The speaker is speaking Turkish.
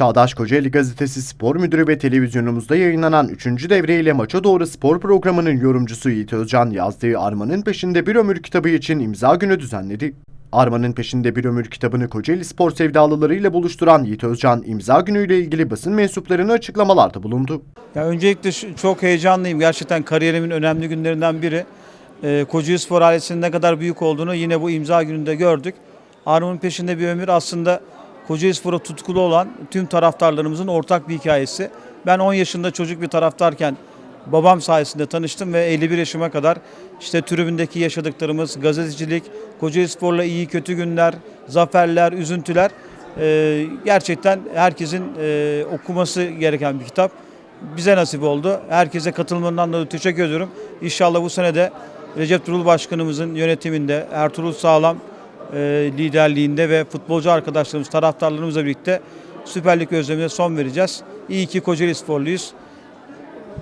Çağdaş Kocaeli Gazetesi spor müdürü ve televizyonumuzda yayınlanan 3. devreyle maça doğru spor programının yorumcusu Yiğit Özcan yazdığı Arman'ın Peşinde Bir Ömür kitabı için imza günü düzenledi. Arman'ın Peşinde Bir Ömür kitabını Kocaeli spor sevdalılarıyla buluşturan Yiğit Özcan imza günüyle ilgili basın mensuplarına açıklamalarda bulundu. Ya öncelikle çok heyecanlıyım. Gerçekten kariyerimin önemli günlerinden biri. Ee, Kocaeli Spor ailesinin ne kadar büyük olduğunu yine bu imza gününde gördük. Armanın peşinde bir ömür aslında Kocaeli Spor'a tutkulu olan tüm taraftarlarımızın ortak bir hikayesi. Ben 10 yaşında çocuk bir taraftarken babam sayesinde tanıştım ve 51 yaşıma kadar işte tribündeki yaşadıklarımız, gazetecilik, Kocaeli Spor'la iyi kötü günler, zaferler, üzüntüler e, gerçekten herkesin e, okuması gereken bir kitap bize nasip oldu. Herkese katılımından da teşekkür ediyorum. İnşallah bu sene de Recep Turul Başkanımızın yönetiminde, Ertuğrul Sağlam liderliğinde ve futbolcu arkadaşlarımız, taraftarlarımızla birlikte Süper Lig özlemine son vereceğiz. İyi ki Kocaeli Sporluyuz.